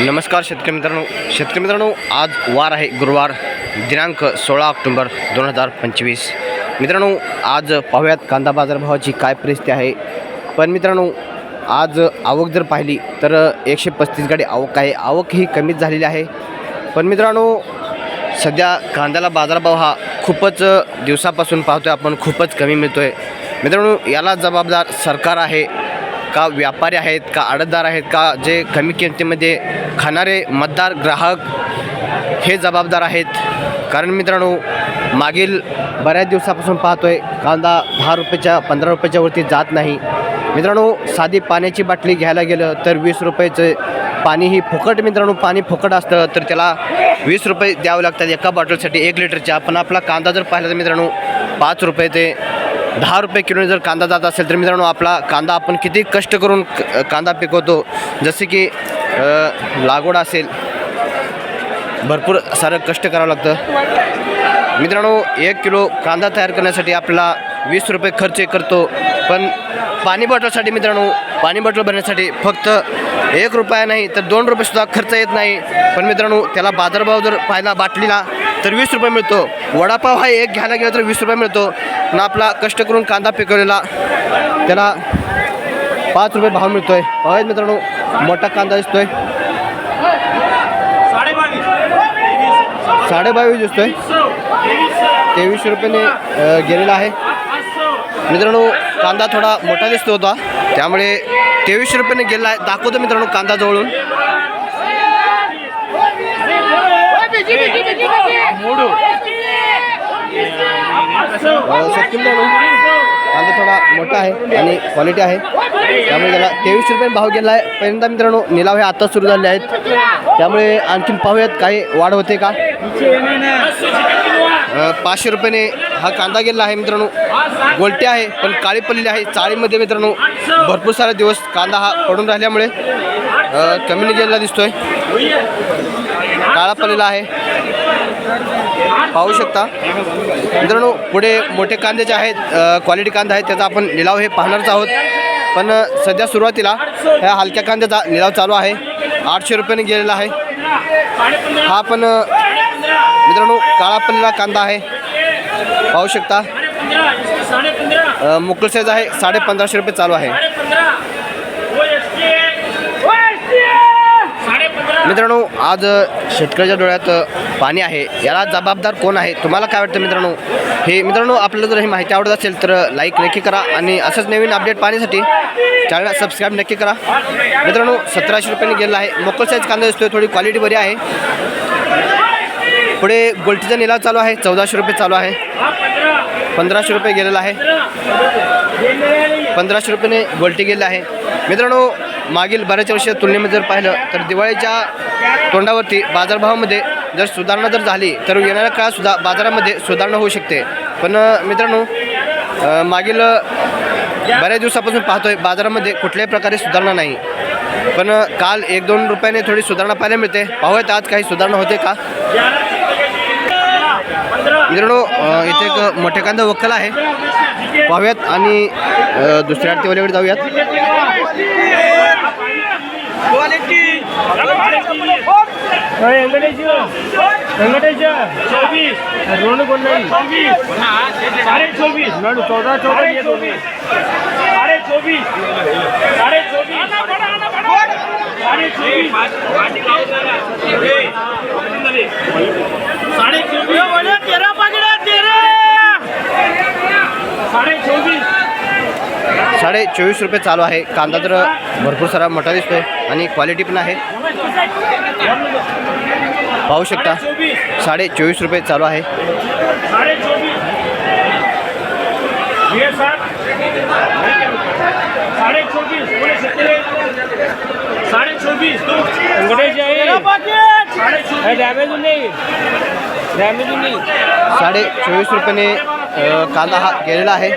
नमस्कार शेतकरी मित्रांनो. शेतकरी मित्रांनो आज वार आहे गुरुवार दिनांक सोळा ऑक्टोंबर दोन हजार पंचवीस. मित्रांनो आज पाहूयात कांदा बाजारभावाची काय परिस्थिती आहे. पण मित्रांनो आज आवक जर पाहिली तर एकशे पस्तीस गाडी आवक आहे. आवक ही कमीच झालेली आहे. पण मित्रांनो सध्या कांद्याला बाजारभाव हा खूपच दिवसापासून पाहतोय आपण खूपच कमी मिळतो आहे मित्रांनो याला जबाबदार सरकार आहे. का व्यापारी आहेत का आडतदार आहेत का जे कमी किमतीमध्ये खाणारे मतदार ग्राहक हे जबाबदार आहेत. कारण मित्रांनो मागील बऱ्याच दिवसापासून पाहतोय कांदा दहा रुपयाच्या पंधरा रुपयाच्या वरती जात नाही. मित्रांनो साधी पाण्याची बाटली घ्यायला गेलं तर वीस रुपयाचं पाणी ही फुकट मित्रांनो पाणी फुकट असतं तर त्याला वीस रुपये द्यावे लागतात एका बॉटलसाठी एक लिटरच्या. पण आपला कांदा जर पाहिला तर मित्रांनो पाच रुपये ते दहा रुपये किलोने जर कांदा जात असेल तर मित्रांनो आपला कांदा आपण किती कष्ट करून क- कांदा पिकवतो? जसे की लागवड असेल भरपूर सारं कष्ट करावं लागतं. मित्रांनो एक किलो कांदा तयार करण्यासाठी आपला वीस रुपये खर्च करतो. पण पाणी बॉटलसाठी मित्रांनो पाणी बॉटल भरण्यासाठी फक्त एक रुपया नाही तर दोन रुपयेसुद्धा खर्च येत नाही. पण मित्रांनो त्याला बाजारभाव जर पाहिला बाटलीला तर वीस रुपये मिळतो. वडापाव हा एक घ्यायला गेला तर वीस रुपये मिळतो. ना आपला कष्ट करून कांदा पिकवलेला त्याला पाच रुपये भाव मिळतोय. आहे मित्रांनो मोठा कांदा दिसतोय. साडेबावीस दिसतोय. तेवीसशे रुपयाने गेलेला आहे. मित्रांनो कांदा थोडा मोठा दिसतो होता. त्यामुळे तेवीसशे रुपयाने गेला आहे. दाखवतो मित्रांनो कांदा जवळून. मित्रांनो कांदा थोडा मोठा आहे आणि क्वालिटी आहे. त्यामुळे त्याला तेवीसशे रुपये भाव गेला आहे. पहिल्यांदा मित्रांनो निलाव हे आता सुरू झाले आहेत. त्यामुळे आणखीन पाहूयात काही वाढ होते का? पाचशे रुपयाने हा कांदा गेला आहे मित्रांनो. गोलटे आहे पण काळी पडलेली आहे. चाळीमध्ये मित्रांनो भरपूर सारा दिवस कांदा हा पडून राहिल्यामुळे अ, कमी गेलेला दिसतोय. काळा पडलेला आहे. पाहू शकता. मित्रांनो पुढे मोठे कांदे जे आहेत क्वालिटी कांदा आहे त्याचा आपण लिलाव हे पाहणारच आहोत. पण सध्या सुरुवातीला ह्या हलक्या कांद्याचा लिलाव चालू आहे. आठशे रुपयाने गेलेला आहे. हा पण मित्रांनो काळा पडलेला कांदा आहे. पाहू शकता. मुकुल साईज आहे साडे पंधराशे रुपये चालू आहे. मित्रांनो आज शेतकऱ्याच्या डोळ्यात पाणी आहे. याला जबाबदार कोण आहे? तुम्हाला काय वाटतं मित्रांनो? हे मित्रांनो आपल्याला जर ही माहिती आवडत असेल तर लाईक नक्की करा आणि असंच नवीन अपडेट पाहण्यासाठी चॅनल सबस्क्राईब नक्की करा. मित्रांनो सतराशे रुपयाने गेलेला आहे. मोकल साईज कांदा दिसतोय थोडी क्वालिटी बरी आहे. पुढे गोल्टीचा निलाव चालू आहे चौदाशे रुपये चालू आहे. पंधराशे रुपये गेलेला आहे. पंधराशे रुपयाने गोलटी गेलेला आहे. मित्रांनो मागील बऱ्याच वर्षात तुलनेमध्ये जर पाहिलं तर दिवाळीच्या तोंडावरती बाजारभावामध्ये जर सुधारणा जर झाली तर येणाऱ्या काळातसुद्धा बाजारामध्ये सुधारणा होऊ शकते. पण मित्रांनो मागील बऱ्याच दिवसापासून पाहतोय बाजारामध्ये कुठल्याही प्रकारे सुधारणा नाही. पण काल एक दोन रुपयाने थोडी सुधारणा पाहायला मिळते. पाहूयात आज काही सुधारणा होते का? मित्रांनो इथे एक मोठ्या कांदा वक्कल आहे. पाहूयात आणि दुसऱ्या आरतीवाल्याकडे जाऊयात. चौदा पकड़ा साडे चोवीस. रुपये चालू आहे. कांदा तर भरपूर सारा मोठा दिसतोय आणि क्वालिटी पण आहे. पाहू शकता चौबीस साडे चोवीस रुपये चालू आहे. साढ़े चौबीस डॅमेज नाही. डॅमेज नाही. साडे चोवीस रुपयाने कांदा हा गेलेला आहे.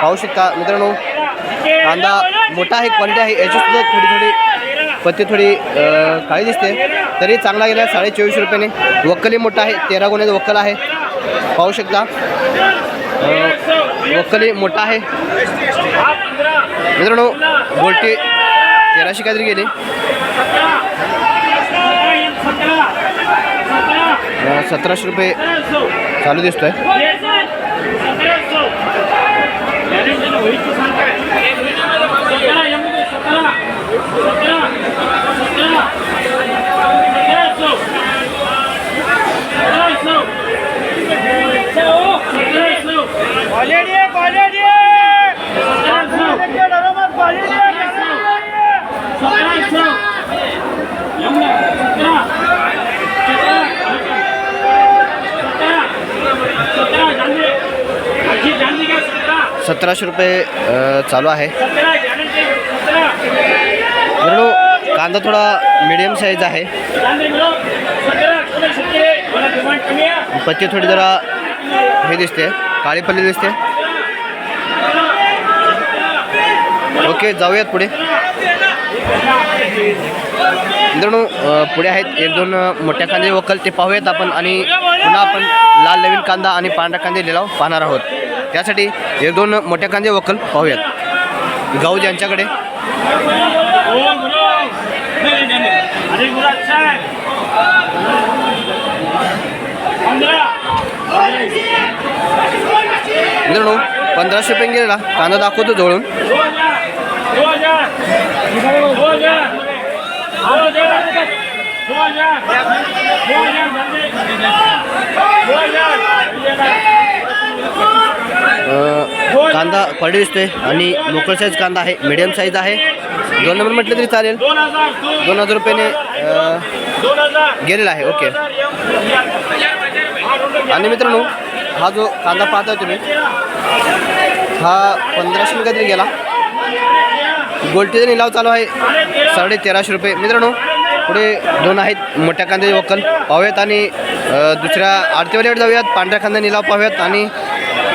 पाहू शकता मित्रांनो कांदा मोठा आहे क्वालिटी आहे. याची सुद्धा थोडी थोडी पत्ती थोडी काळी दिसते. तरी चांगला गेला साडे चोवीस रुपयाने. वक्कली मोठा आहे तेरा गुन्ह्याचा वक्कल आहे. पाहू शकता. वक्कली मोठा आहे. मित्रांनो बोलटी तेराशे काहीतरी गेली. सतराशे रुपये चालू दिसतोय. ऑलरेडी सतराशे रुपये चालू आहे. कांदा थोडा मिडियम साईज आहे. पत्ती थोडी जरा हे दिसते काळी पल्ली दिसते. ओके जाऊयात पुढे. मित्रांनो पुढे आहेत एक दोन मोठ्या कांदे वकल ते पाहूयात आपण आणि पुन्हा आपण लाल नवीन कांदा आणि पांढरा कांदे लिलाव पाहणार आहोत. त्यासाठी एक दोन मोठ्या कांदे वकल पाहूयात. गाऊ ज्यांच्याकडे. मित्रांनो पंधराशे रुपये गेलेला. कांदा दाखवतो जवळून दो हजार दो हजार दो हजार दो हजार दो हजार दो हजार अ, कांदा क्वालिटी दिसतोय आणि लोकल साईज कांदा आहे मिडियम साईज आहे. दोन नंबर म्हटलं तरी चालेल. दोन हजार रुपयाने गेलेला आहे ओके आणि मित्रांनो हा जो कांदा पाहताय तुम्ही हा पंधराशे रुपये काहीतरी गेला. गोल्टीचा निलाव चालू आहे साडे तेराशे रुपये. मित्रांनो पुढे दोन आहेत मोठ्या कांद्याचे वक्कल पाहूयात आणि दुसऱ्या आरतीवाल्याकडे जाऊयात. पांढऱ्या कांदा निलाव पाहूयात आणि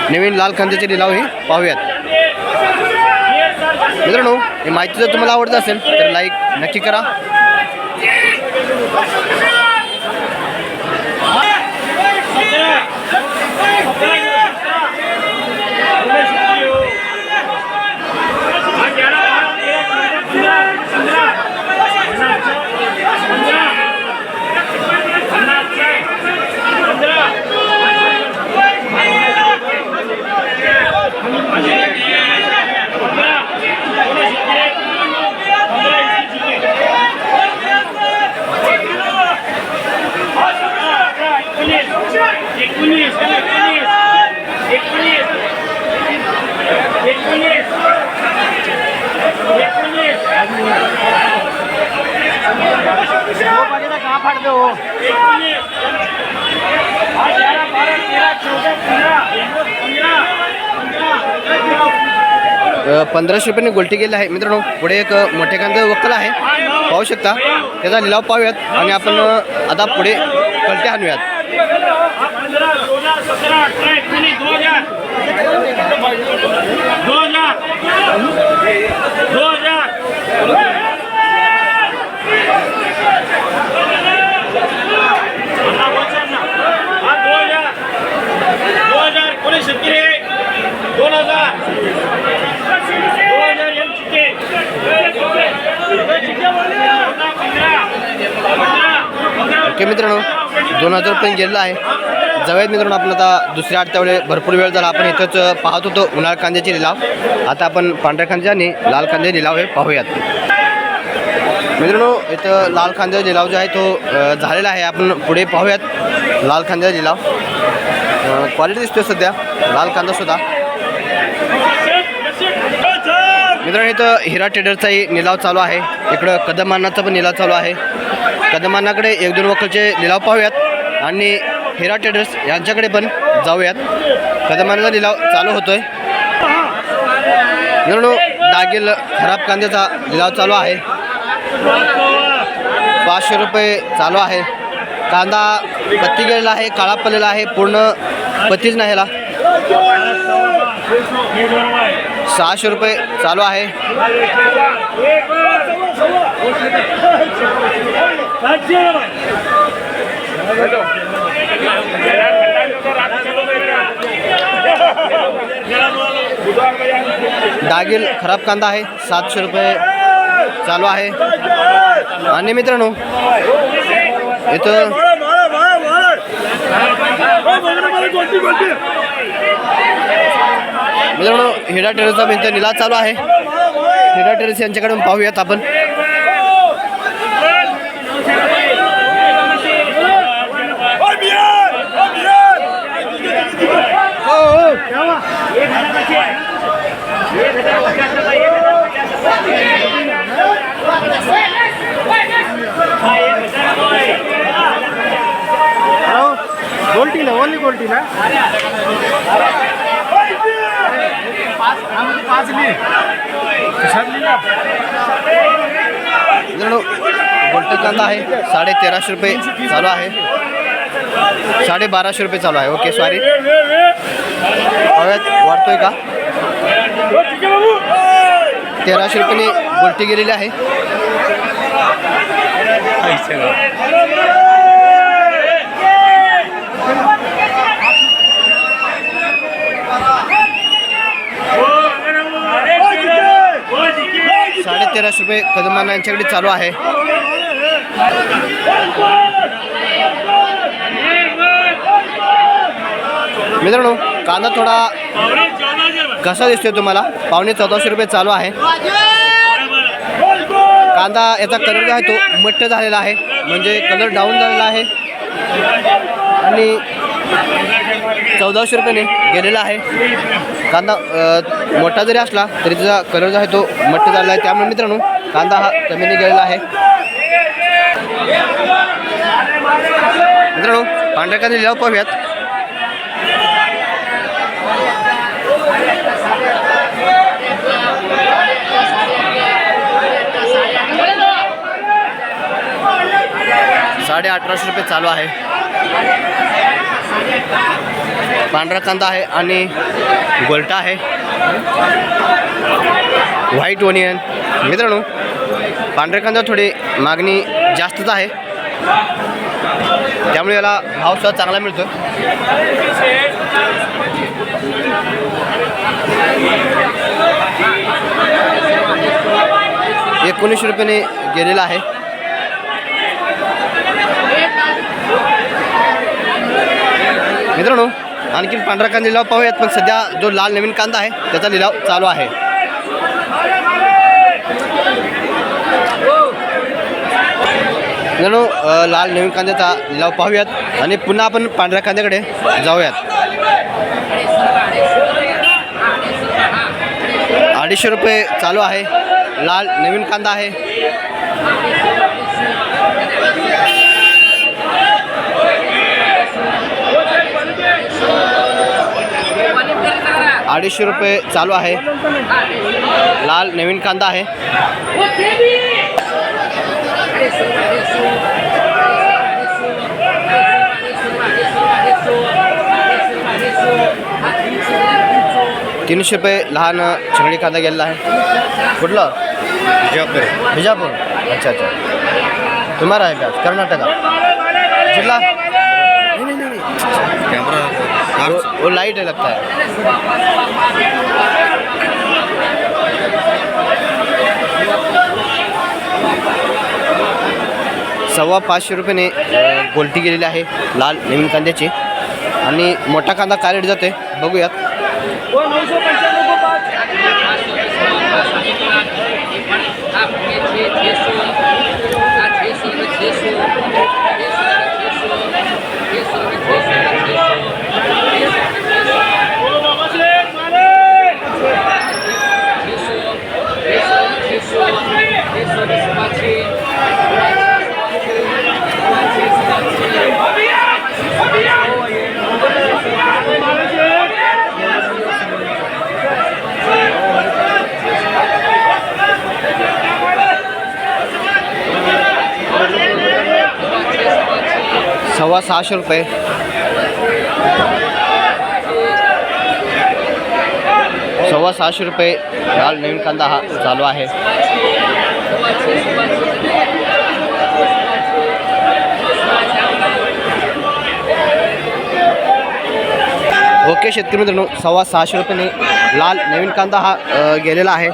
नवीन लाल कांद्याचे निलाव हे पाहूयात. मित्रांनो ही माहिती जर तुम्हाला आवडत असेल तर लाईक नक्की करा. पंधराशे रुपयाने गोलटी गेली आहे. मित्रांनो पुढे एक मोठे कांदा वक्कल आहे. पाहू शकता. त्याचा लिलाव पाहूयात आणि आपण आता पुढे कलटे आणूयात. सत्रह अठारह उन्नीस दो हजार दो हजार दो हजार दो हजार दो दोन हजार ओके मित्रांनो दोन हजार रुपये गेलेला आहे. जाऊयात मित्रांनो आपण आता दुसऱ्या आठवड्यावेळे भरपूर वेळ झाला. आपण इथंच पाहत होतो उन्हाळ कांद्याचे लिलाव. आता आपण पांढऱ्या कांदे आणि लाल कांदे लिलाव हे पाहूयात. मित्रांनो इथं लाल कांद्याचा लिलाव जो आहे तो झालेला आहे. आपण पुढे पाहूयात लाल कांद्याचा लिलाव. क्वालिटी दिसतोय सध्या. लाल कांदा सुद्धा. मित्रांनो इथं हिरा ट्रेडरचाही निलाव चालू आहे. इकडं कदम अन्नाचा पण निलाव चालू आहे. कदमानाकडे एक दोन वकलचे लिलाव पाहूयात. आणि हेरा ट्रेडर्स यांच्याकडे पण जाऊयात. कदमांचा लिलाव चालू होतोय. मित्रांनो दागिल खराब कांद्याचा लिलाव चालू आहे. पाचशे रुपये चालू आहे. कांदा पत्ती गेलेला आहे काळा पडलेला आहे पूर्ण पत्तीच नाही ह्याला सहाशे रुपये चालू आहे. डागिल खराब कांदा आहे. सातशे रुपये चालू आहे. आणि मित्रांनो इथं मित्रांनो हिडा टेरेसचा भिंत निलाज चालू आहे. हिडा टेरेस यांच्याकडून पाहूयात आपण. ना? पाच ली मित्रांनो गोल्ट कांदा आहे? साडे तेराशे रुपये चालू आहे. साडे बाराशे रुपये चालू आहे. ओके सॉरी पाहूयात वाढतोय का? तेराशे रुपयाने गोल्टी गेलेली आहे. तेराशे रुपये कदमाना यांच्याकडे चालू आहे. मित्रांनो कांदा थोडा कसा दिसतोय तुम्हाला? पावणे चौदाशे रुपये चालू आहे. कांदा याचा कलर जो आहे तो मट्ट झालेला आहे. म्हणजे कलर डाऊन झालेला आहे. आणि चौदाशे रुपयाने गेलेला आहे. कांदा मोठा जरी असला तरी त्याचा कलर जो आहे तो मट्ट झालेला आहे. त्यामुळे मित्रांनो कांदा हा कमीने गेलेला आहे. मित्रांनो पांढऱ्या कांदा लिलाव पाहूयात. साडे अठराशे रुपये चालू आहे. पांढरा कांदा आहे आणि गोलटा आहे. व्हाईट ओनियन मित्रांनो पांढऱ्या कांदा थोडी मागणी जास्तच आहे. त्यामुळे याला भाव सुद्धा चांगला मिळतो एकोणीसशे रुपयाने गेलेला आहे. मित्रांनो आणखीन पांढरा कांदा लिलाव पाहूयात पण सध्या जो लाल नवीन कांदा आहे त्याचा लिलाव चालू आहे. मित्रांनो लाल नवीन कांद्याचा लिलाव पाहूयात आणि पुन्हा आपण पांढऱ्या कांद्याकडे जाऊयात. अडीचशे रुपये चालू आहे लाल नवीन कांदा आहे. अडीचशे रुपये चालू आहे. लाल नवीन कांदा आहे. तीनशे रुपये लहान चिंगडी कांदा गेलेला आहे. कुठलं? बिजापूर. बिजापूर. अच्छा अच्छा. तुम्हाला आहे कर्नाटका. जिल्हा? नहीं, नहीं, नहीं, नहीं। वो, वो लाइट है लगता है। सव्वा पाचशे रुपयाने अ, गोलटी गेलेली आहे लाल नवीन कांद्याची. आणि मोठा कांदा काय रेट जाते बघूयात नऊशे पंच्याण्णव को पाच सव्वा सहाशे रुपये. सव्वा सहाशे रुपये लाल नवीन कांदा हा चालू आहे. ओके शेतकरी मित्रांनो सव्वा सहाशे रुपयाने लाल नवीन कांदा हा गेलेला आहे.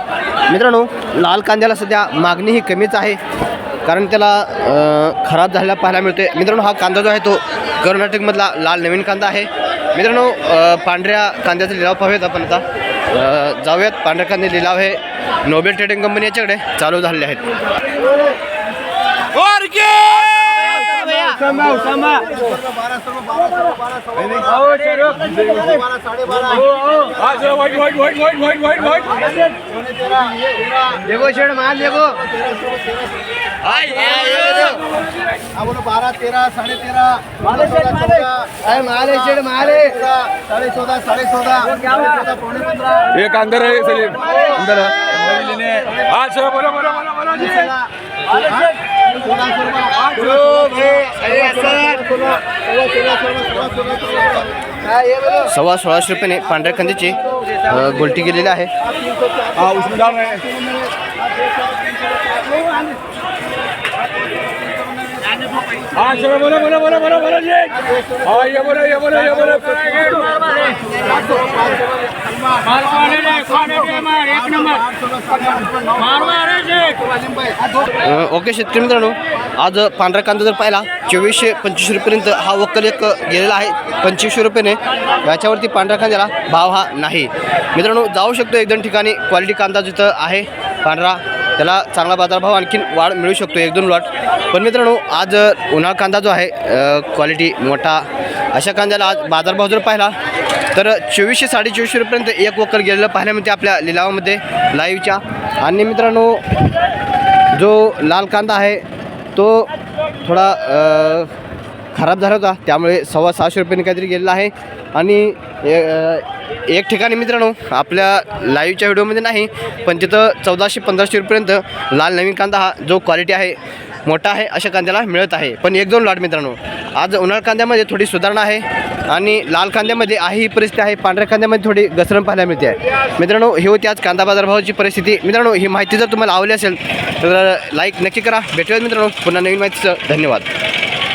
मित्रांनो लाल कांद्याला सध्या मागणी ही कमीच आहे कारण त्याला खराब झालेला पाहायला मिळते मित्रांनो हा कांदा जो आहे तो कर्नाटकमधला लाल नवीन कांदा आहे. मित्रांनो पांढऱ्या कांद्याचा लिलाव पाहूयात आपण आता. जाऊयात. पांढऱ्या कांदे लिलाव हे नोबेल ट्रेडिंग कंपनी याच्याकडे चालू झालेले आहेत. बारा तेरा साडे तेरा. साडे चौदा साडे चौदा चौदा. पावणे पंधरा. एक अंदर है सलीम. अंदर है चलो बोलो बोलो बोलो बोलो जी. सव्वा सोळाशे रुपयाने पांढऱ्या कांद्याची अ, गोलटी गेलेली आहे. हाँ उसमें डाल रहे हैं हाँ चलो बोलो. ओके शेतकरी मित्रांनो आज पांढरा कांदा जर पाहिला चोवीसशे पंचवीस रुपयेपर्यंत हा वक्कल एक गेलेला आहे. पंचवीसशे रुपयाने. याच्यावरती पांढऱ्या कांद्याला भाव हा नाही. मित्रांनो जाऊ शकतो एक दोन ठिकाणी. क्वालिटी कांदा जिथं आहे पांढरा त्याला चांगला बाजारभाव आणखीन वाढ मिळू शकतो एक दोन लॉट. पण मित्रांनो आज उन्हाळा कांदा जो आहे क्वालिटी मोठा. अशा कांद्याला आज बाजारभाव जर पाहिला तर चोवीसशे साडे चोवीसशे रुपयेपर्यंत एक वक्कल गेलेलं पाहायला मिळते आपल्या लिलावामध्ये लाईव्हच्या आणि मित्रांनो जो लाल कांदा आहे तो थोडा खराब झाला होता. त्यामुळे सव्वा सहाशे रुपयांनी काहीतरी गेलेला आहे. आणि ए- एक ठिकाणी मित्रांनो आपल्या लाईव्हच्या व्हिडिओमध्ये नाही पण तिथं चौदाशे पंधराशे रुपयेपर्यंत लाल नवीन कांदा हा जो क्वालिटी आहे मोठा आहे अशा कांद्याला मिळत आहे. पण एक दोन लाट मित्रांनो. आज उन्हाळ कांद्यामध्ये थोडी सुधारणा आहे आणि लाल कांद्यामध्ये आहे ही परिस्थिती आहे. पांढऱ्या कांद्यामध्ये थोडी घसरण पाहायला मिळते. आहे मित्रांनो ही होती आज कांदा बाजारभावाची परिस्थिती. मित्रांनो ही माहिती जर तुम्हाला आवडली असेल तर लाईक नक्की करा. भेटूयात मित्रांनो पुन्हा नवीन माहितीचं धन्यवाद.